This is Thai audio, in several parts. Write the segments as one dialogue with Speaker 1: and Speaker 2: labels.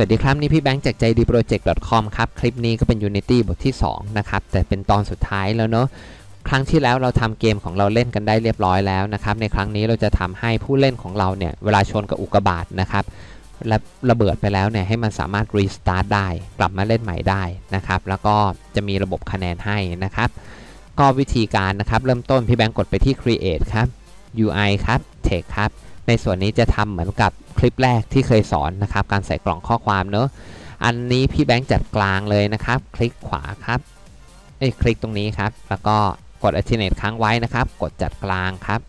Speaker 1: สวัสดีครับ นี่พี่แบงค์จากใจดีโปรเจกต์ .com ครับ คลิปนี้ก็เป็น Unity บทที่ 2 นะครับ แต่เป็นตอนสุดท้ายแล้วเนอะครั้งที่แล้วเราทำเกมของเราเล่นกันได้เรียบร้อยแล้วนะครับ ในครั้งนี้เราจะทำให้ผู้เล่นของเราเนี่ย เวลาชนกับอุกกาบาตนะครับ และระเบิดไปแล้วเนี่ยให้มันสามารถรีสตาร์ทได้ กลับมาเล่นใหม่ได้นะครับ แล้วก็จะมีระบบคะแนนให้นะครับ ก็วิธีการนะครับ เริ่มต้นพี่แบงค์กดไปที่ create ครับ UI ครับ text ครับ ในส่วนนี้จะทำเหมือนกับคลิปแรกที่เคยสอนนะครับ การใส่กล่องข้อความเนอะอันนี้พี่แบงค์จัดกลางเลยนะครับ คลิกขวาครับเอ้คลิกตรงนี้ครับ แล้วก็กด Alternate ค้างไว้นะครับ กดจัดกลางครับ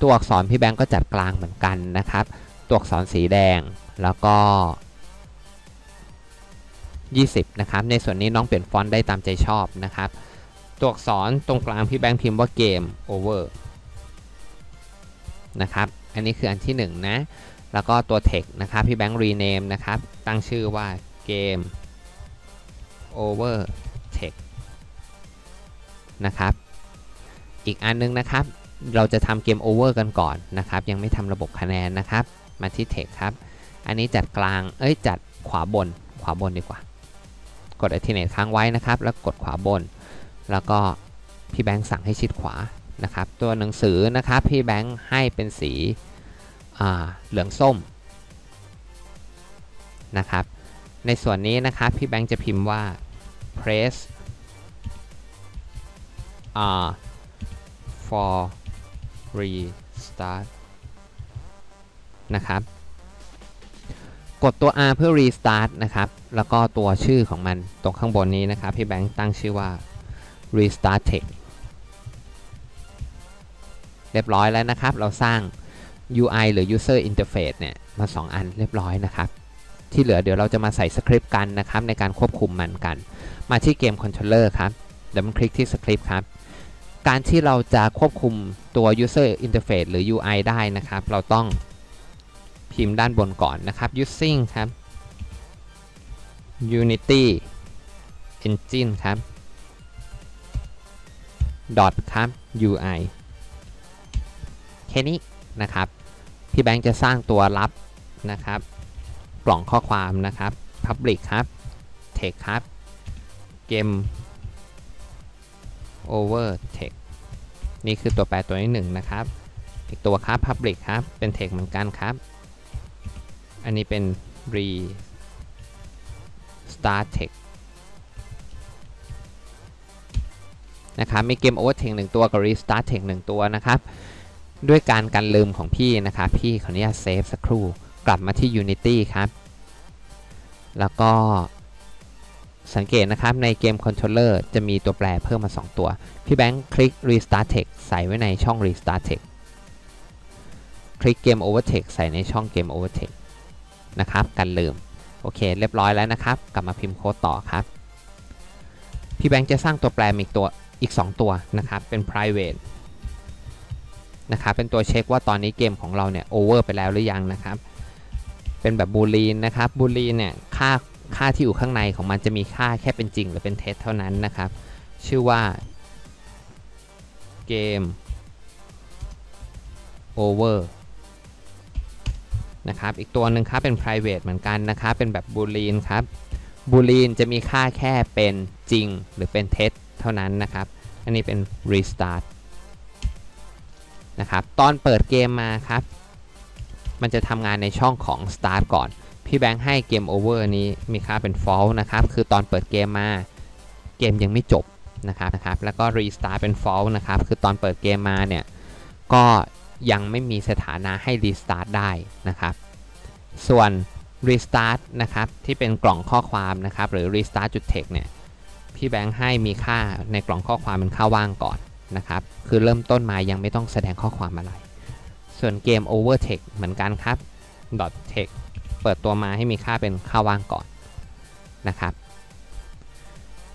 Speaker 1: ตัวอักษรพี่แบงค์ก็จัดกลางเหมือนกันนะครับ ตัวอักษรสีแดงแล้วก็ 20 นะครับ ในส่วนนี้น้องเปลี่ยนฟอนต์ได้ตามใจชอบนะครับ ตัวอักษรตรงกลางพี่แบงค์พิมพ์ว่าเกม over นะครับ อันนี้คืออันที่1นะ แล้วก็ตัว text นะครับพี่แบงค์ rename นะครับ ตั้งชื่อว่าเกม over text นะครับ อีกอันนึงนะครับ เราจะทำเกม over กันก่อนนะครับ ยังไม่ทำระบบคะแนนนะครับ มาที่ text ครับ อันนี้จัดกลาง เอ้ย จัดขวาบน ขวาบนดีกว่า กด alternate ค้างไว้นะครับ แล้วกดขวาบน แล้วก็พี่แบงค์สั่งให้ชิดขวา นะครับ ตัวหนังสือนะครับพี่แบงค์ให้เป็นสีเหลืองส้มนะครับ ในส่วนนี้นะครับพี่แบงค์จะพิมพ์ว่า press R for restart นะครับ กดตัว R เพื่อ restart นะครับ แล้วก็ตัวชื่อของมันตรงข้างบนนี้นะครับ พี่แบงค์ตั้งชื่อว่า restart text เรียบร้อยแล้วนะครับ เราสร้าง UI หรือ user interface เนี่ยมา 2 อันเรียบร้อยนะครับ ที่เหลือเดี๋ยวเราจะมาใส่สคริปต์กันนะครับ ในการควบคุมมันกัน มาที่เกมคอนโทรลเลอร์ครับดับเบิลคลิกที่สคริปต์ครับการที่เราจะควบคุมตัว user interface หรือ UI ได้นะครับ เราต้องพิมพ์ด้านบนก่อนนะครับ using ครับ unity engine ครับ dot ครับ ui แค่นี้นะครับ พี่แบงค์จะสร้างตัวรับนะครับ กล่องข้อความนะครับ public ครับ text ครับ game over text นี่คือตัวแปรตัวที่หนึ่งนะครับ อีกตัวครับ public ครับ เป็น text เหมือนกันครับ อันนี้เป็น restart text นะครับ มีเกม over text หนึ่งตัวกับ restart text หนึ่งตัวนะครับ ด้วยการกันลืมของพี่นะครับพี่ขออนุญาตเซฟสักครู่กลับมาที่ Unity ครับ แล้วก็สังเกตนะครับในเกมคอนโทรลเลอร์จะมีตัวแปรเพิ่มมา 2 ตัว พี่แบงค์คลิก Restart Text ใส่ไว้ในช่อง Restart Text คลิก Game Over Text ใส่ในช่อง Game Over Text นะครับกันลืม โอเค เรียบร้อยแล้วนะครับ กลับมาพิมพ์โค้ดต่อครับ พี่แบงค์จะสร้างตัวแปรอีกตัวอีก 2 ตัวนะครับเป็น private นะครับเป็นตัวเช็คว่าตอนนี้เกมของเราเนี่ย over ไปแล้วหรือยังนะครับ เป็นแบบบูลีนนะครับบูลีนเนี่ยค่าค่าที่อยู่ข้างในของมันจะมีค่าแค่เป็นจริงหรือเป็นเท็จเท่านั้นนะครับ ชื่อว่าเกม over นะครับอีกตัวหนึ่งครับเป็น private เหมือนกันนะครับเป็นแบบ boolean ครับ boolean จะมีค่าแค่เป็นจริงหรือเป็นเท็จเท่านั้นนะครับ อันนี้เป็น restart นะครับตอนเปิดเกมมาครับ มันจะทำงานในช่องของ start ก่อน พี่แบงค์ให้เกม over นี้มีค่าเป็น false นะครับ คือตอนเปิดเกมมาเกมยังไม่จบนะครับนะครับ แล้วก็ restart เป็น false นะครับ คือตอนเปิดเกมมาเนี่ยก็ยังไม่มีสถานะให้ restart ได้นะครับ ส่วน restart นะครับที่เป็นกล่องข้อความนะครับหรือ restart จุด text เนี่ยพี่แบงค์ให้มีค่าในกล่องข้อความเป็นค่าว่างก่อน นะครับ คือเริ่มต้นมายังไม่ต้องแสดงข้อความอะไร ส่วนเกม over text เหมือนกันครับ dot text เปิดตัวมาให้มีค่าเป็นค่าว่างก่อนนะครับ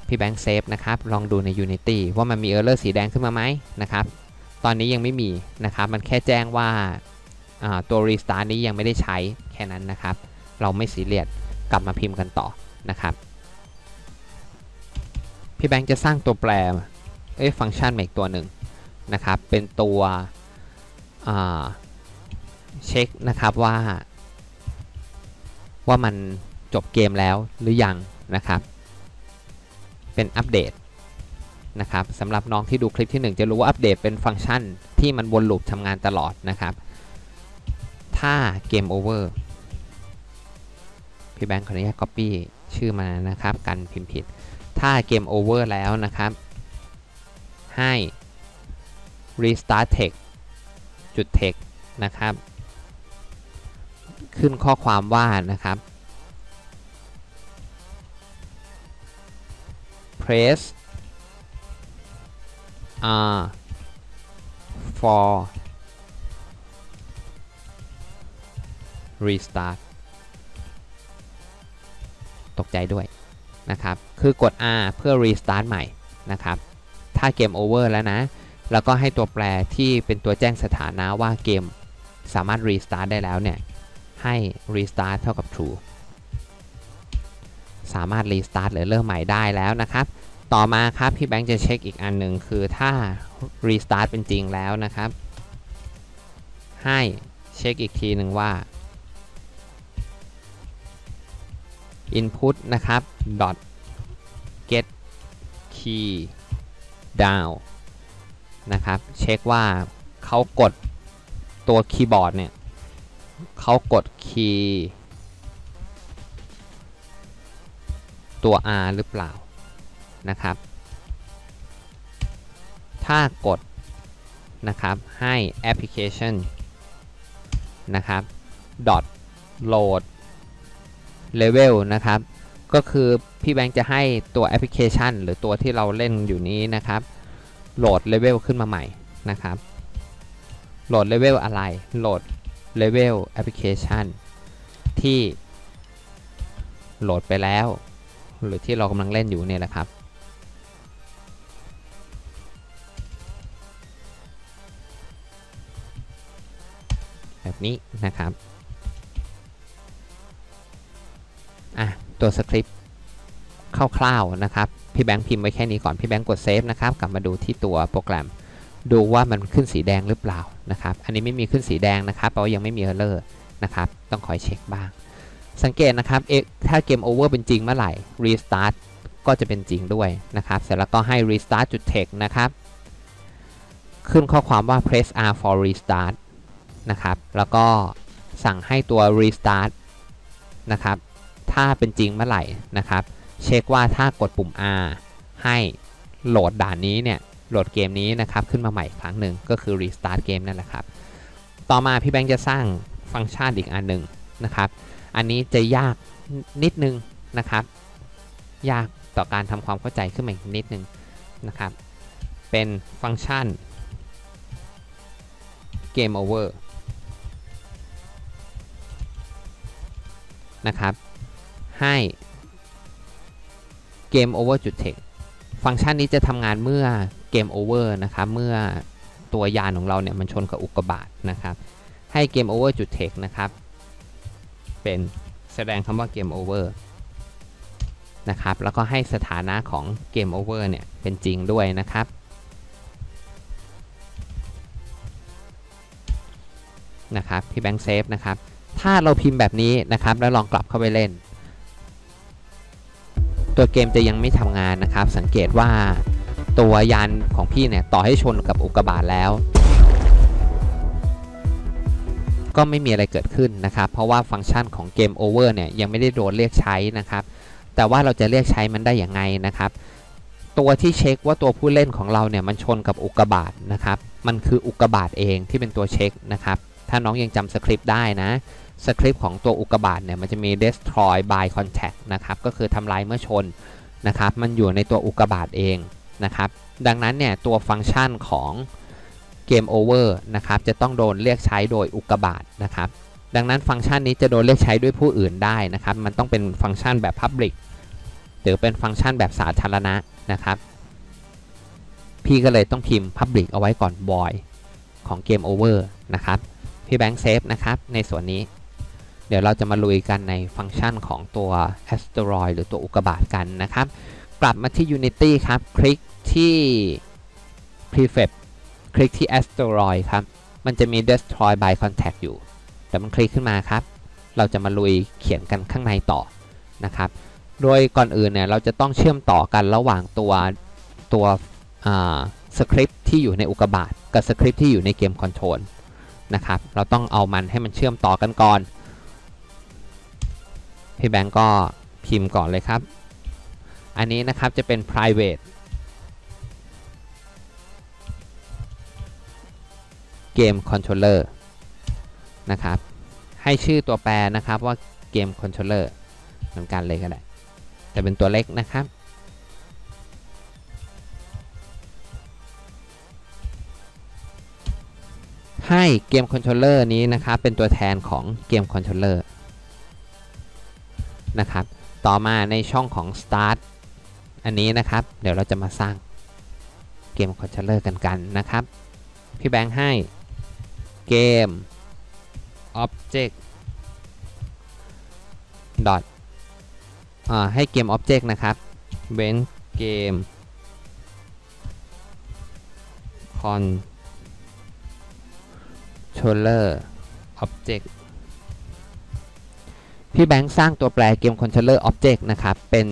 Speaker 1: พี่แบงค์เซฟนะครับ ลองดูใน Unity ว่ามันมี error สีแดงขึ้นมาไหมนะครับ ตอนนี้ยังไม่มีนะครับ มันแค่แจ้งว่าตัว restart นี้ยังไม่ได้ใช้แค่นั้นนะครับ เราไม่ซีเรียสกลับมาพิมพ์กันต่อนะครับ พี่แบงค์จะสร้างตัวแปร เอ้ฟังก์ชันมาอีกตัวหนึ่งนะครับ เป็นตัวเช็คนะครับว่า ว่ามันจบเกมแล้วหรือยังนะครับ เป็นอัปเดตนะครับสำหรับน้องที่ดูคลิปที่ 1 จะรู้ว่าอัปเดตเป็นฟังก์ชันที่มันวนลูปทำงานตลอดนะครับ ถ้าเกมโอเวอร์พี่แบงค์ขออนุญาต copy ชื่อมานะครับ กันพิมพ์ผิด ถ้าเกมโอเวอร์แล้วนะครับ ให้ restart text จุด text นะครับ ขึ้นข้อความว่านะครับ press R for restart ตกใจด้วยนะครับ คือกด R เพื่อ restart ใหม่นะครับ ถ้าเกม over แล้วนะ แล้วก็ให้ตัวแปรที่เป็นตัวแจ้งสถานะว่าเกมสามารถ restart ได้แล้วเนี่ย ให้ restart เท่ากับ true สามารถ restart หรือเริ่มใหม่ได้แล้วนะครับ ต่อมาครับพี่แบงค์จะเช็คอีกอันหนึ่งคือถ้า restart เป็นจริงแล้วนะครับ ให้เช็คอีกทีหนึ่งว่า input นะครับ dot get key down นะครับ เช็คว่าเขากดตัวคีย์บอร์ดเนี่ยเขากดคีย์ตัว R หรือเปล่านะครับ ถ้ากดนะครับให้ application นะครับ dot load level นะครับ ก็คือพี่แบงค์จะให้ตัวแอปพลิเคชัน หรือตัวที่เราเล่นอยู่นี้นะครับ โหลดเลเวลขึ้นมาใหม่นะครับ โหลดเลเวลอะไร โหลดเลเวลแอปพลิเคชันที่โหลดไปแล้ว หรือที่เรากำลังเล่นอยู่เนี่ยแหละครับ แบบนี้นะครับ อะ ตัวสคริปต์คร่าวๆนะครับพี่แบงค์พิมพ์ไว้แค่นี้ก่อนพี่แบงค์กดเซฟนะครับกลับมาดูที่ตัวโปรแกรม ดูว่ามันขึ้นสีแดงหรือเปล่านะครับอันนี้ไม่มีขึ้นสีแดงนะครับแปลว่ายังไม่มีเออร์เลอร์นะครับต้องคอยเช็คบ้าง สังเกตนะครับเอถ้าเกมโอเวอร์เป็นจริงเมื่อไหร่ restart ก็จะเป็นจริงด้วยนะครับเสร็จแล้วก็ให้ restart จุด text นะครับขึ้นข้อความว่า press R for restart นะครับแล้วก็สั่งให้ตัว restart นะครับ ถ้าเป็นจริงเมื่อไหร่นะครับ เช็คว่าถ้ากดปุ่ม R ให้โหลดด่านนี้เนี่ยโหลดเกมนี้นะครับขึ้นมาใหม่ครั้งหนึ่งก็คือ restart เกมนั่นแหละครับ ต่อมาพี่แบงค์จะสร้างฟังก์ชันอีกอันหนึ่งนะครับ อันนี้จะยากนิดนึงนะครับ ยากต่อการทำความเข้าใจขึ้นมาอีกนิดนึงนะครับ เป็นฟังก์ชัน Game Over นะครับ ให้ Game Over จุด text ฟังก์ชันนี้จะทำงานเมื่อ Game Over นะครับเมื่อตัวยานของเราเนี่ยมันชนกับอุกกาบาตนะครับ ให้ Game Over จุด text นะครับ เป็นแสดงคำว่า Game Over นะครับ แล้วก็ให้สถานะของ Game Over เนี่ยเป็นจริงด้วยนะครับ นะครับพี่แบงค์เซฟนะครับ ถ้าเราพิมพ์แบบนี้นะครับ แล้วลองกลับเข้าไปเล่น ตัวเกมจะยังไม่ทำงานนะครับ สังเกตว่าตัวยานของพี่เนี่ยต่อให้ชนกับอุกกาบาตแล้ว ก็ไม่มีอะไรเกิดขึ้นนะครับ เพราะว่าฟังก์ชันของเกม Over เนี่ยยังไม่ได้โดนเรียกใช้นะครับ แต่ว่าเราจะเรียกใช้มันได้อย่างไงนะครับ ตัวที่เช็คว่าตัวผู้เล่นของเราเนี่ยมันชนกับอุกกาบาตนะครับ มันคืออุกกาบาตเองที่เป็นตัวเช็คนะครับ ถ้าน้องยังจำสคริปต์ได้นะ สคริปต์ของตัวอุกกาบาตเนี่ยมันจะมี destroy by contact นะครับก็คือทำลายเมื่อชนนะครับมันอยู่ในตัวอุกกาบาตเองนะครับดังนั้นเนี่ยตัวฟังก์ชันของเกม over นะครับจะต้องโดนเรียกใช้โดยอุกกาบาตนะครับดังนั้นฟังก์ชันนี้จะโดนเรียกใช้ด้วยผู้อื่นได้นะครับมันต้องเป็นฟังก์ชันแบบ Public หรือเป็นฟังก์ชันแบบสาธารณะนะครับพี่ก็เลยต้องพิมพ์ Public เอาไว้ก่อน void ของเกม over นะครับพี่แบงค์เซฟนะครับในส่วนนี้ เดี๋ยวเราจะมาลุยกันในฟังก์ชันของตัว asteroid หรือตัวอุกกาบาตกันนะครับ กลับมาที่ Unity ครับ คลิกที่ prefab คลิกที่ asteroid ครับ มันจะมี destroy by contact อยู่แต่มันคลิกขึ้นมาครับ เราจะมาลุยเขียนกันข้างในต่อนะครับ โดยก่อนอื่นเนี่ยเราจะต้องเชื่อมต่อกันระหว่างตัวตัวสคริปที่อยู่ในอุกกาบาตกับสคริปที่อยู่ในเกมคอนโทรลนะครับ เราต้องเอามันให้มันเชื่อมต่อกันก่อน พี่แบงก์ก็พิมพ์ก่อนเลยครับ อันนี้นะครับจะเป็น private เกม controller นะครับ ให้ชื่อตัวแปรนะครับว่าเกม controller เหมือนกันเลยก็ได้แต่เป็นตัวเล็กนะครับให้เกมคอนโทรลเลอร์นี้นะครับเป็นตัวแทนของเกมคอนโทรลเลอร์ นะครับ ต่อมาในช่องของ start อันนี้นะครับ เดี๋ยวเราจะมาสร้างเกมคอนโทรลเลอร์กันกันนะครับ พี่แบงค์ให้เกม object dot อ่าให้เกม object นะครับเว้นเกม controller object พี่แบงค์สร้างตัวแปรเกม controller object นะครับ เป็น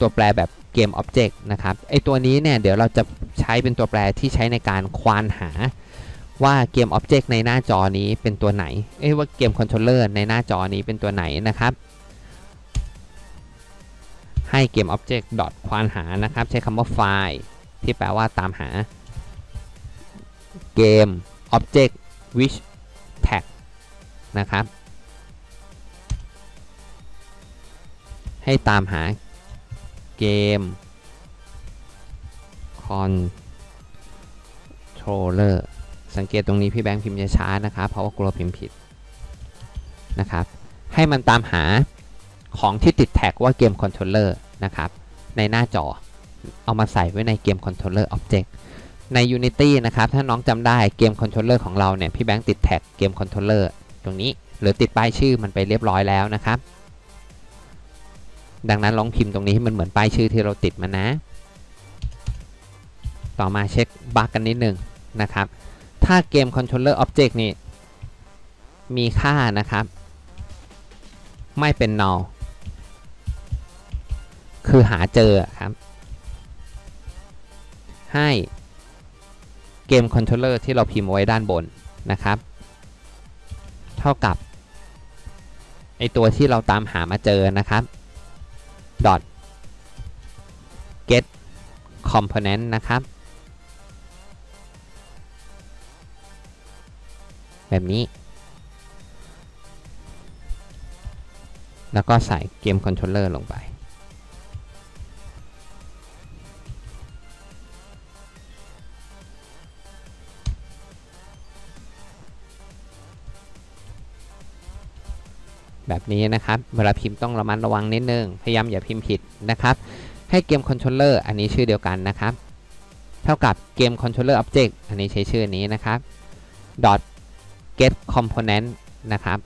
Speaker 1: ตัวแปรแบบเกม object นะครับไอตัวนี้เนี่ยเดี๋ยวเราจะใช้เป็นตัวแปรที่ใช้ในการควานหาว่าเกม Object ในหน้าจอนี้เป็นตัวไหนเอ้ว่าเกม Controller ในหน้าจอนี้เป็นตัวไหนนะครับ ให้เกม Object ดอทควานหานะครับ ใช้คำว่าไฟล์ที่แปลว่าตามหาเกม Object which tag นะครับ ให้ตามหาเกม controller สังเกตตรงนี้พี่แบงค์พิมพ์จะช้านะครับ เพราะว่ากลัวพิมพ์ผิดนะครับ ให้มันตามหาของที่ติดแท็กว่าเกมคอนโทรลเลอร์นะครับ ในหน้าจอ เอามาใส่ไว้ในเกมคอนโทรลเลอร์อ็อบเจกต์ใน Unity นะครับ ถ้าน้องจำได้เกมคอนโทรลเลอร์ของเราเนี่ย พี่แบงค์ติดแท็กเกมคอนโทรลเลอร์ตรงนี้ หรือติดป้ายชื่อมันไปเรียบร้อยแล้วนะครับ ดังนั้นลองพิมพ์ตรงนี้ให้มันเหมือนป้ายชื่อที่เราติดมานะ ต่อมาเช็คบั๊กกันนิดหนึ่งนะครับ ถ้าเกม controller object นี่มีค่านะครับ ไม่เป็น null คือหาเจอครับ ให้เกม controller ที่เราพิมพ์ไว้ด้านบนนะครับ เท่ากับไอตัวที่เราตามหามาเจอนะครับ dot get component นะครับ แบบนี้ แล้วก็ใส่เกมคอนโทรลเลอร์ลงไป แบบนี้นะครับ เวลาพิมพ์ต้องระมัดระวังนิดนึง พยายามอย่าพิมพ์ผิดนะครับ ให้เกมคอนโทรลเลอร์อันนี้ชื่อเดียวกันนะครับ เท่ากับเกมคอนโทรลเลอร์ object อันนี้ใช้ชื่อนี้นะครับ dot get component นะครับ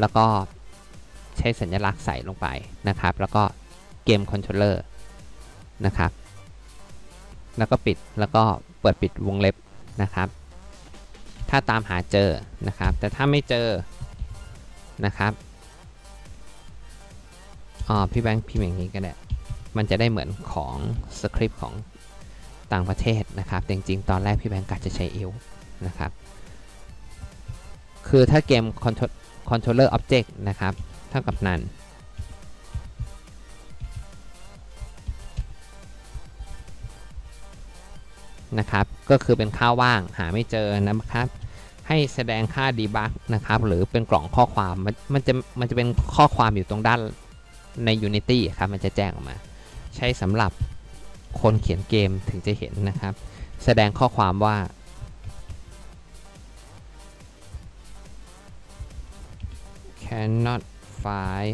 Speaker 1: แล้วก็ใช้สัญลักษณ์ใส่ลงไปนะครับ แล้วก็เกมคอนโทรลเลอร์นะครับ แล้วก็ปิดแล้วก็เปิดปิดวงเล็บนะครับ ถ้าตามหาเจอนะครับ แต่ถ้าไม่เจอ นะครับอ๋อพี่แบงค์พิมพ์อย่างนี้ก็ได้มันจะได้เหมือนของสคริปต์ของต่างประเทศนะครับจริงๆ ตอนแรกพี่แบงค์กะจะใช้เอวนะครับ คือถ้าเกม controller object นะครับ เท่ากับนันนะครับ ก็คือเป็นค่าว่างหาไม่เจอนะครับ ให้แสดงค่า debug นะครับ หรือเป็นกล่องข้อความมันมันจะมันจะเป็นข้อความอยู่ตรงด้านใน Unity ครับ มันจะแจ้งออกมา ใช้สำหรับคนเขียนเกมถึงจะเห็นนะครับ แสดงข้อความว่า cannot find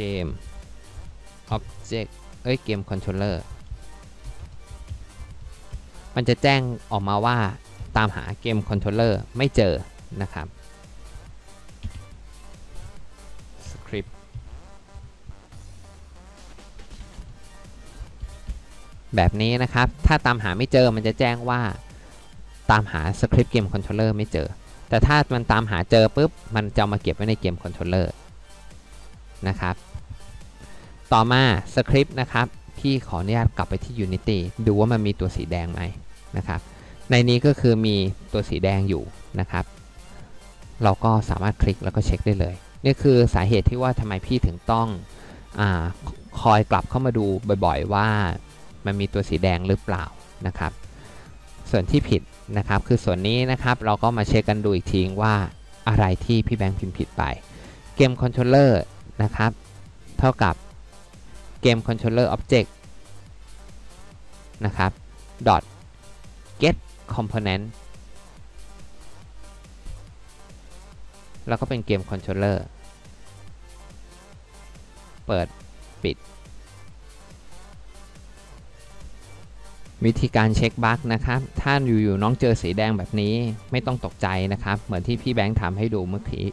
Speaker 1: game object เอ้ยเกม controller มันจะแจ้งออกมาว่าตามหาเกม controller ไม่เจอนะครับ script แบบนี้นะครับ ถ้าตามหาไม่เจอมันจะแจ้งว่าตามหาสคริปต์เกมคอนโทรลเลอร์ไม่เจอ แต่ถ้ามันตามหาเจอปุ๊บ มันจะามาเก็บไว้ในเกมคอนโทรลเลอร์นะครับ ต่อมาสคริปต์นะครับ พี่ขออนุญาตกลับไปที่ Unity ดูว่ามันมีตัวสีแดงไหม นะครับ ในนี้ก็คือมีตัวสีแดงอยู่นะครับ เราก็สามารถคลิกแล้วก็เช็คได้เลย นี่คือสาเหตุที่ว่าทำไมพี่ถึงต้องอคอยกลับเข้ามาดูบ่อยๆ ว่ามันมีตัวสีแดงหรือเปล่านะครับ ส่วนที่ผิดนะครับคือส่วนนี้นะครับเราก็มาเช็คกันดูอีกทีว่าอะไรที่พี่แบงค์พิมพ์ผิดไป เกมคอนโทรลเลอร์นะครับ เท่ากับเกมคอนโทรลเลอร์ object นะครับ dot component แล้วก็เป็นเกมคอนโทรลเลอร์เปิดปิด วิธีการเช็คบั๊กนะครับ ถ้าอยู่ๆน้องเจอสีแดงแบบนี้ไม่ต้องตกใจนะครับ เหมือนที่พี่แบงค์ทำให้ดูเมื่อกี้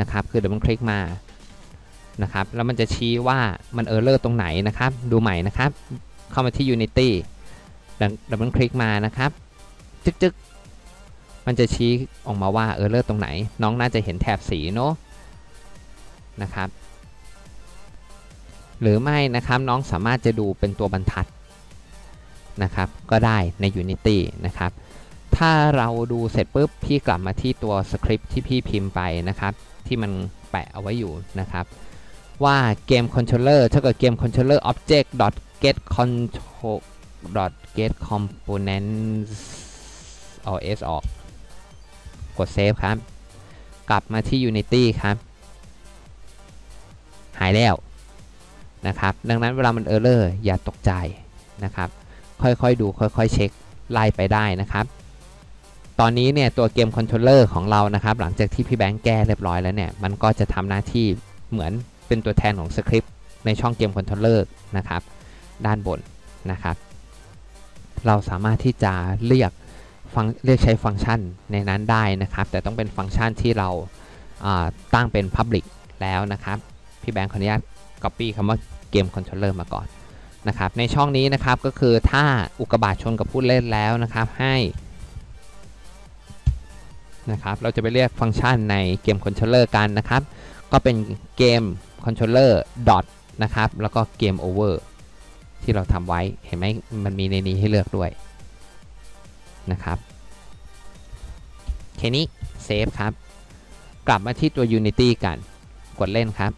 Speaker 1: นะครับ คือเดี๋ยวมันคลิกมานะครับ แล้วมันจะชี้ว่ามันเออร์เลอร์ตรงไหนนะครับ ดูใหม่นะครับ เข้ามาที่ Unity ดับเบิลคลิกมานะครับ จึ๊กมันจะชี้ออกมาว่าเออเลอร์ตรงไหน น้องน่าจะเห็นแถบสีเนาะนะครับ หรือไม่นะครับน้องสามารถจะดูเป็นตัวบรรทัดนะครับก็ได้ใน Unity นะครับ ถ้าเราดูเสร็จปุ๊บพี่กลับมาที่ตัวสคริปต์ที่พี่พิมพ์ไปนะครับ ที่มันแปะเอาไว้อยู่นะครับ ว่าเกม controller เท่ากับเกม controller object get control get components เอา s ออก กดเซฟครับ กลับมาที่ Unity ครับ หายแล้วนะครับ ดังนั้นเวลามันเออร์เลอร์อย่าตกใจนะครับ ค่อยๆดูค่อยๆเช็คไล่ไปได้นะครับ ตอนนี้เนี่ยตัวเกมคอนโทรลเลอร์ของเรานะครับ หลังจากที่พี่แบงค์แก้เรียบร้อยแล้วเนี่ย มันก็จะทำหน้าที่เหมือนเป็นตัวแทนของสคริปต์ในช่องเกมคอนโทรลเลอร์นะครับ ด้านบนนะครับ เราสามารถที่จะเรียก ฟังเรียกใช้ฟังก์ชันในนั้นได้นะครับ แต่ต้องเป็นฟังก์ชันที่เราตั้งเป็น Public แล้วนะครับ พี่แบงค์ขออนุญาต Copy คำว่าเกมคอนโทรลเลอร์มาก่อนนะครับ ในช่องนี้นะครับก็คือถ้าอุกกาบาตชนกับผู้เล่นแล้วนะครับให้นะครับเราจะไปเรียกฟังก์ชันในเกมคอนโทรลเลอร์กันนะครับ ก็เป็นเกมคอนโทรลเลอร์ดอทนะครับแล้วก็เกมโอเวอร์ที่เราทำไว้เห็นไหมมันมีในนี้ให้เลือกด้วย นะครับแค่นี้เซฟครับ กลับมาที่ตัว Unity กัน กดเล่นครับ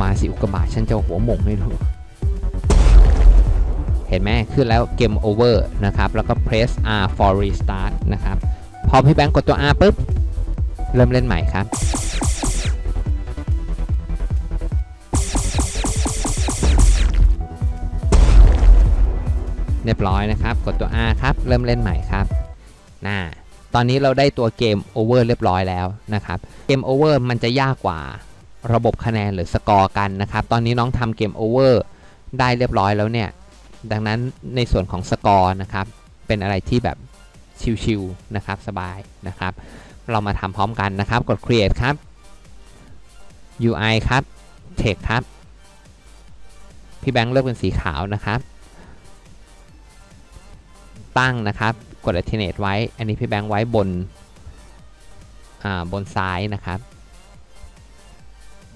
Speaker 1: มาสิอุกบาทฉันจะหัวหมงให้ดูเห็นไหมขึ้นแล้วเกมโอเวอร์นะครับ แล้วก็ press R for restart นะครับ พอพี่แบงก์กดตัว R ปุ๊บ เริ่มเล่นใหม่ครับ เรียบร้อยนะครับ กดตัว R ครับ เริ่มเล่นใหม่ครับน่าตอนนี้เราได้ตัวเกมโอเวอร์เรียบร้อยแล้วนะครับเกมโอเวอร์มันจะยากกว่าระบบคะแนนหรือสกอร์กันนะครับ ตอนนี้น้องทำเกมโอเวอร์ได้เรียบร้อยแล้วเนี่ย ดังนั้นในส่วนของสกอร์นะครับ เป็นอะไรที่แบบชิวๆนะครับ สบายนะครับ เรามาทำพร้อมกันนะครับ กด create ครับ UI ครับ text ครับ พี่แบงค์เลือกเป็นสีขาวนะครับ ตั้งนะครับ กด alternate ไว้ อันนี้พี่แบงค์ไว้บนบนซ้ายนะครับ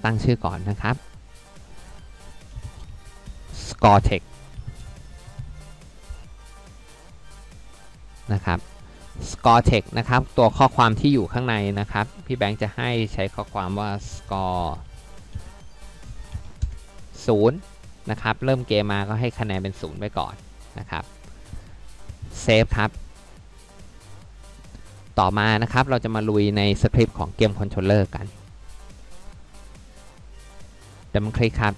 Speaker 1: ตั้งชื่อก่อนนะครับ score text นะครับ score text นะครับ ตัวข้อความที่อยู่ข้างในนะครับ พี่แบงค์จะให้ใช้ข้อความว่า score 0นะครับ เริ่มเกมมาก็ให้คะแนนเป็น 0 ไปก่อนนะครับ save ครับ ต่อมานะครับเราจะมาลุยในสคริปต์ของเกมคอนโทรลเลอร์กันดับเบิลคลิกครับ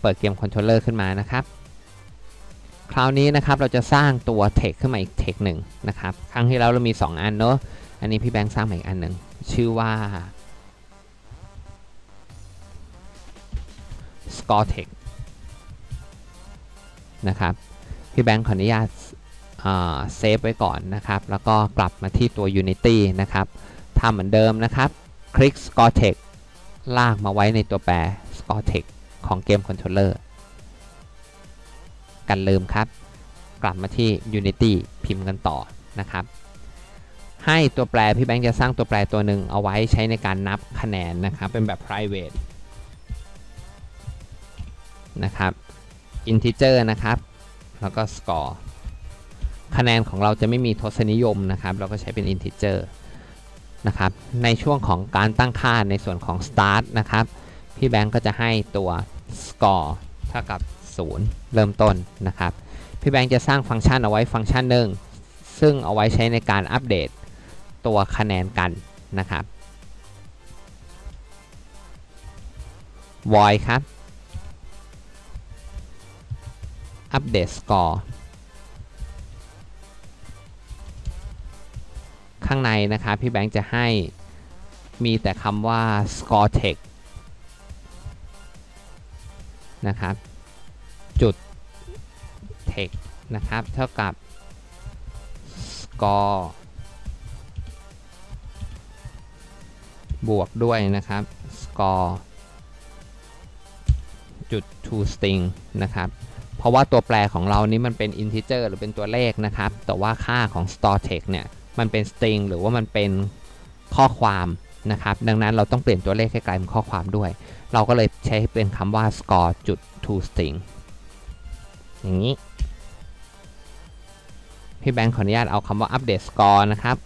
Speaker 1: เปิดเกมคอนโทรลเลอร์ขึ้นมานะครับ คราวนี้นะครับเราจะสร้างตัวเทคขึ้นมาอีกเทคหนึ่งนะครับ ครั้งที่แล้วเรามี 2 อันเนาะ อันนี้พี่แบงค์สร้างมาอีกอันหนึ่งชื่อว่า score text นะครับ พี่แบงค์ขออนุญาต เซฟไว้ก่อนนะครับ แล้วก็กลับมาที่ตัว Unity นะครับทำเหมือนเดิมนะครับ คลิก score text ลากมาไว้ในตัวแปร score text ของเกมคอนโทรลเลอร์กันลืมครับ กลับมาที่ Unity พิมพ์กันต่อนะครับ ให้ตัวแปรพี่แบงค์จะสร้างตัวแปรตัวหนึ่งเอาไว้ใช้ในการนับคะแนนนะครับ เป็นแบบ private นะครับ integer นะครับ แล้วก็ score คะแนนของเราจะไม่มีทศนิยมนะครับ เราก็ใช้เป็น integer นะครับ ในช่วงของการตั้งค่าในส่วนของ start นะครับ พี่แบงก์ก็จะให้ตัว score เท่ากับ 0 เริ่มต้นนะครับ พี่แบงก์จะสร้างฟังก์ชันเอาไว้ฟังก์ชันหนึ่ง ซึ่งเอาไว้ใช้ในการอัปเดตตัวคะแนนกันนะครับ void ครับอัปเดต score ข้างในนะครับพี่แบงค์จะให้มีแต่คำว่า score text นะครับจุด text นะครับ เท่ากับ score บวกด้วยนะครับ score จุด to string นะครับ เพราะว่าตัวแปรของเรานี้มันเป็น integer หรือเป็นตัวเลขนะครับ แต่ว่าค่าของ store text เนี่ย มันเป็น string หรือว่ามันเป็นข้อความนะครับ ดังนั้นเราต้องเปลี่ยนตัวเลขให้กลายเป็นข้อความด้วย เราก็เลยใช้เป็นคำว่า score จุด to string อย่างนี้ พี่แบงค์ขออนุญาตเอาคำว่า update score นะครับ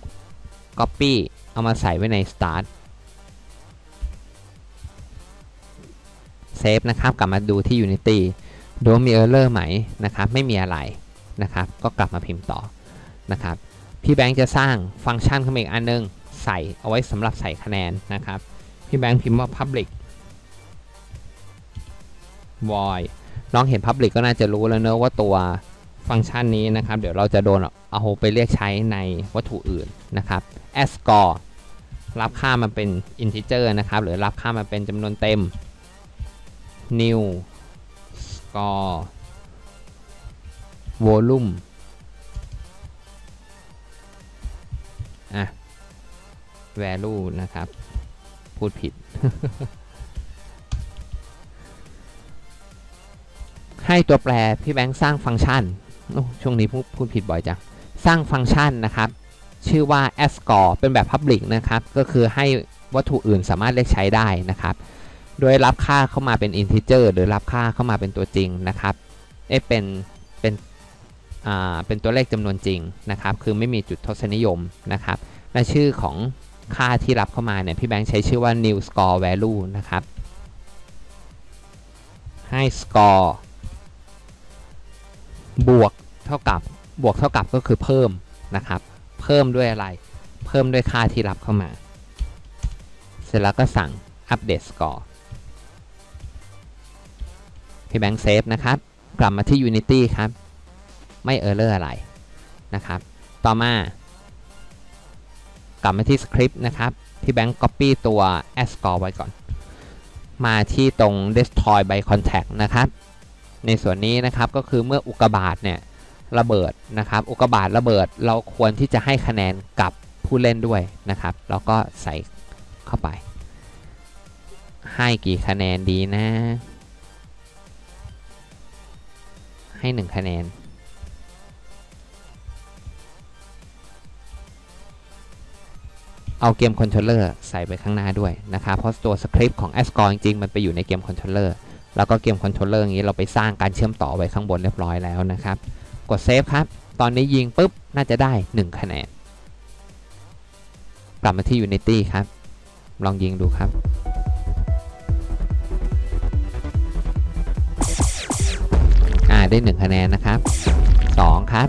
Speaker 1: copy เอามาใส่ไว้ใน start เซฟนะครับ กลับมาดูที่ Unity ดูว่ามี error ไหมนะครับ ไม่มีอะไรนะครับ ก็กลับมาพิมพ์ต่อนะครับ พี่แบงค์จะสร้างฟังก์ชันขึ้นมาอีกอันนึงใส่เอาไว้สำหรับใส่คะแนนนะครับ พี่แบงค์พิมพ์ว่า public void น้องเห็น public ก็น่าจะรู้แล้วเนอะว่าตัวฟังก์ชันนี้นะครับ เดี๋ยวเราจะโดนเอาไปเรียกใช้ในวัตถุอื่นนะครับ as score รับค่ามันเป็น integer นะครับ หรือรับค่ามันเป็นจำนวนเต็ม new score volume อะ value นะครับ พูดผิด ให้ตัวแปรพี่แบงค์สร้างฟังก์ชัน ช่วงนี้พูดพูดผิดบ่อยจัง สร้างฟังก์ชันนะครับ ชื่อว่า ascore เป็นแบบ public นะครับ ก็คือให้วัตถุอื่นสามารถเรียกใช้ได้นะครับ โดยรับค่าเข้ามาเป็น integer หรือรับค่าเข้ามาเป็นตัวจริงนะครับ เอ๊ะเป็น เป็น เป็นตัวเลขจำนวนจริงนะครับ คือไม่มีจุดทศนิยมนะครับ และชื่อของค่าที่รับเข้ามาเนี่ยพี่แบงค์ใช้ชื่อว่า new score value นะครับ ให้ score บวกเท่ากับบวกเท่ากับก็คือเพิ่มนะครับ เพิ่มด้วยอะไร เพิ่มด้วยค่าที่รับเข้ามา เสร็จแล้วก็สั่ง update score พี่แบงค์เซฟนะครับ กลับมาที่ Unity ครับ ไม่เออร์เลอร์อะไรนะครับ ต่อมากลับมาที่สคริปต์นะครับพี่แบงค์ copy ตัว as score ไว้ก่อน มาที่ตรง destroy by contact นะครับ ในส่วนนี้นะครับก็คือเมื่ออุกกาบาตเนี่ยระเบิดนะครับ อุกกาบาตระเบิดเราควรที่จะให้คะแนนกับผู้เล่นด้วยนะครับ แล้วก็ใส่เข้าไป ให้กี่คะแนนดีนะ ให้ 1 คะแนน เอาเกมคอนโทรลเลอร์ใส่ไปข้างหน้าด้วยนะครับ เพราะตัวสคริปต์ของ a s c o r จริงๆ มันไปอยู่ในเกมคอนโทรลเลอร์แล้วก็เกมคอนโทรลเลอร์อย่างนี้เราไปสร้างการเชื่อมต่อไว้ข้างบนเรียบร้อยแล้วนะครับ กดเซฟครับ ตอนนี้ยิงปุ๊บ น่าจะได้ 1 คะแนน กลับมาที่ Unity ครับ ลองยิงดูครับ อ่าได้ 1 คะแนนนะครับ 2 ครับ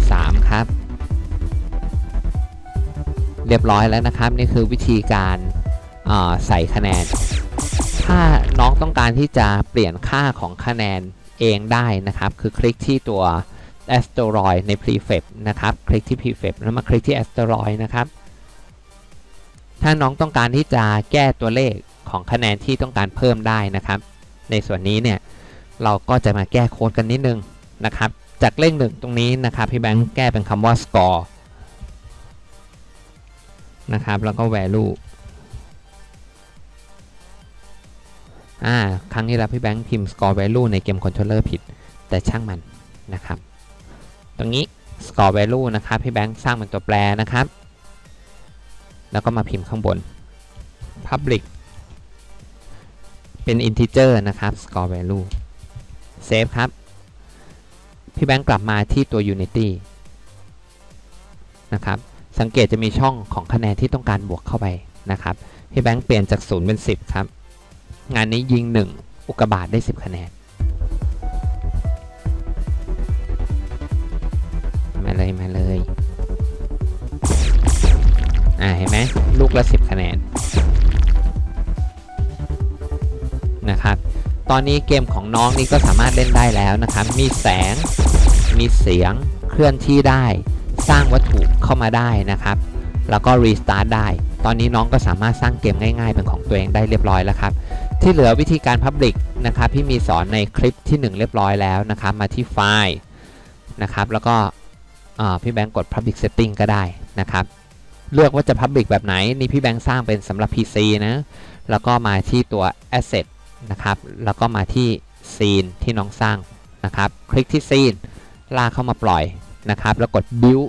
Speaker 1: 3 ครับ เรียบร้อยแล้วนะครับ นี่คือวิธีการใส่คะแนน ถ้าน้องต้องการที่จะเปลี่ยนค่าของคะแนนเองได้นะครับ คือคลิกที่ตัว asteroid ใน prefab นะครับ คลิกที่ prefab แล้วมาคลิกที่ asteroid นะครับ ถ้าน้องต้องการที่จะแก้ตัวเลขของคะแนนที่ต้องการเพิ่มได้นะครับ ในส่วนนี้เนี่ยเราก็จะมาแก้โค้ดกันนิดนึงนะครับ จากเลขหนึ่งตรงนี้นะครับพี่แบงค์แก้เป็นคำว่า score นะครับ แล้วก็ value อ่า ครั้งนี้แล้วพี่แบงค์พิมพ์ score value ในเกม controller ผิด แต่ช่างมันนะครับ ตรงนี้ score value นะครับ พี่แบงค์สร้างเป็นตัวแปรนะครับ แล้วก็มาพิมพ์ข้างบน public เป็น integer นะครับ score value save ครับ พี่แบงค์กลับมาที่ตัว unity นะครับ สังเกตจะมีช่องของคะแนนที่ต้องการบวกเข้าไปนะครับพี่แบงค์เปลี่ยนจาก 0 เป็น 10 ครับ งานนี้ยิง 1 อุกบาตได้ 10 คะแนนมาเลยมาเลยอ่าเห็นไหมลูกละ 10 คะแนนนะครับตอนนี้เกมของน้องนี่ก็สามารถเล่นได้แล้วนะครับ มีแสง มีเสียง เคลื่อนที่ได้ สร้างวัตถุเข้ามาได้นะครับ แล้วก็รีสตาร์ทได้ ตอนนี้น้องก็สามารถสร้างเกมง่ายๆ เป็นของตัวเองได้เรียบร้อยแล้วครับ ที่เหลือวิธีการ Public นะครับพี่มีสอนในคลิปที่ 1 เรียบร้อยแล้วนะครับ มาที่ไฟล์นะครับ แล้วก็พี่แบงก์กด Public Setting ก็ได้นะครับ เลือกว่าจะ Public แบบไหน นี่พี่แบงค์สร้างเป็นสำหรับ PC นะ แล้วก็มาที่ตัว Asset นะครับ แล้วก็มาที่ Scene ที่น้องสร้างนะครับ คลิกที่ Scene ลากเข้ามาปล่อย นะครับ แล้วกด Build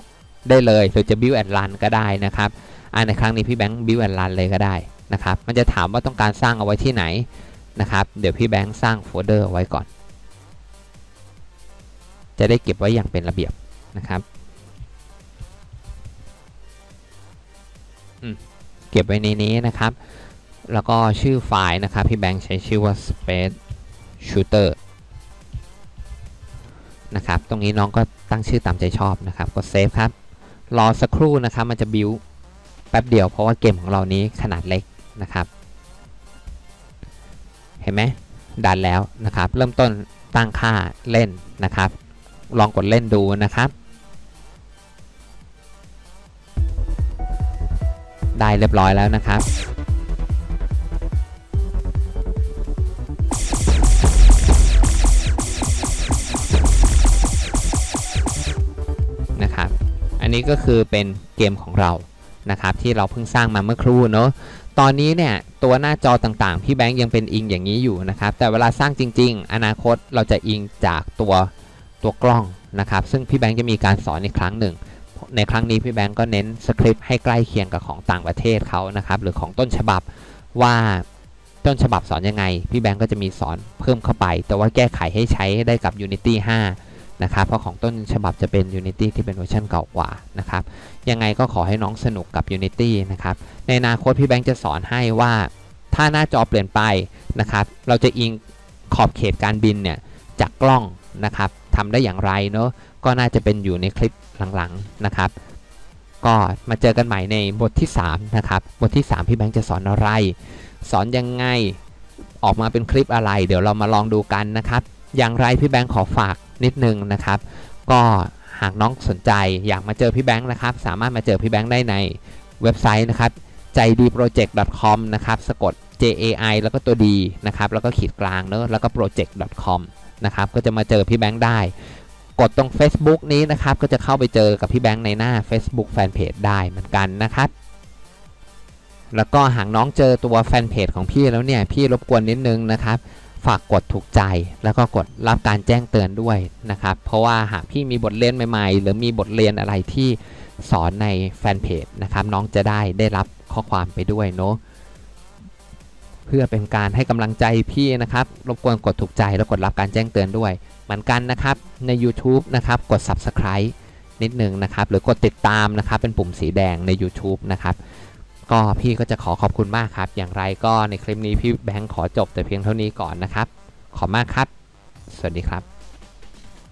Speaker 1: ได้เลยหรือจะ Build and Run ก็ได้นะครับอ่าในครั้งนี้พี่แบงค์ Build and Run เลยก็ได้นะครับ มันจะถามว่าต้องการสร้างเอาไว้ที่ไหนนะครับ เดี๋ยวพี่แบงค์สร้างโฟลเดอร์ไว้ก่อน จะได้เก็บไว้อย่างเป็นระเบียบนะครับเก็บไว้ในนี้นะครับ แล้วก็ชื่อไฟล์นะครับ พี่แบงค์ใช้ชื่อว่า space shooter นะครับ ตรงนี้น้องก็ตั้งชื่อตามใจชอบนะครับ กดเซฟครับ รอสักครู่นะครับ มันจะบิวแป๊บเดียวเพราะว่าเกมของเรานี้ขนาดเล็กนะครับ เห็นไหมดันแล้วนะครับ เริ่มต้นตั้งค่าเล่นนะครับ ลองกดเล่นดูนะครับ ได้เรียบร้อยแล้วนะครับนะครับ นนี้ก็คือเป็นเกมของเรานะครับที่เราเพิ่งสร้างมาเมื่อครู่เนาะตอนนี้เนี่ยตัวหน้าจอต่างๆ พี่แบงค์ยังเป็นอิงอย่างนี้อยู่นะครับแต่เวลาสร้างจริง ๆ อนาคตเราจะอิงจากตัวตัวกล้องนะครับซึ่งพี่แบงค์จะมีการสอนอีกครั้งหนึ่ง ในครั้งนี้พี่แบงค์ก็เน้นสคริปต์ให้ใกล้เคียงกับของต่างประเทศเขานะครับหรือของต้นฉบับว่าต้นฉบับสอนยังไง พี่แบงค์ก็จะมีสอนเพิ่มเข้าไป แต่ว่าแก้ไขให้ใช้ได้กับ Unity 5 นะครับ เพราะของต้นฉบับจะเป็น Unity ที่เป็นเวอร์ชันเก่ากว่านะครับ ยังไงก็ขอให้น้องสนุกกับ Unity นะครับ ในอนาคตพี่แบงค์จะสอนให้ว่าถ้าหน้าจอเปลี่ยนไปนะครับ เราจะอิงขอบเขตการบินเนี่ยจากกล้องนะครับทำได้อย่างไรเนาะ ก็น่าจะเป็นอยู่ในคลิปหลังๆนะครับ ก็มาเจอกันใหม่ในบทที่3นะครับ บทที่ 3 พี่แบงค์จะสอนอะไร สอนยังไง ออกมาเป็นคลิปอะไร เดี๋ยวเรามาลองดูกันนะครับ อย่างไรพี่แบงค์ขอฝาก นิดนึงนะครับ ก็หากน้องสนใจอยากมาเจอพี่แบงค์นะครับ สามารถมาเจอพี่แบงค์ได้ในเว็บไซต์นะครับใจดี project com นะครับสะกด j a i แล้วก็ตัว d นะครับแล้วก็ขีดกลางเนอะแล้วก็ project com นะครับก็จะมาเจอพี่แบงค์ได้ กดตรง Facebook นี้นะครับ ก็จะเข้าไปเจอกับพี่แบงค์ในหน้า Facebook Fanpage ได้เหมือนกันนะครับ แล้วก็หากน้องเจอตัวแฟนเพจของพี่แล้วเนี่ย พี่รบกวนนิดนึงนะครับ ฝากกดถูกใจแล้วก็กดรับการแจ้งเตือนด้วยนะครับ เพราะว่าหากพี่มีบทเรียนใหม่ๆ หรือมีบทเรียนอะไรที่สอนในแฟนเพจนะครับน้องจะได้ได้รับข้อความไปด้วยเนาะเพื่อเป็นการให้กำลังใจพี่นะครับ รบกวนกดถูกใจแล้วกดรับการแจ้งเตือนด้วย เหมือนกันนะครับใน YouTube นะครับกด Subscribe นิดนึงนะครับ หรือกดติดตามนะครับเป็นปุ่มสีแดงใน YouTube นะครับ ก็พี่ก็จะขอขอบคุณมากครับ อย่างไรก็ในคลิปนี้พี่แบงค์ขอจบแต่เพียงเท่านี้ก่อนนะครับ ขอบมากครับ สวัสดีครับ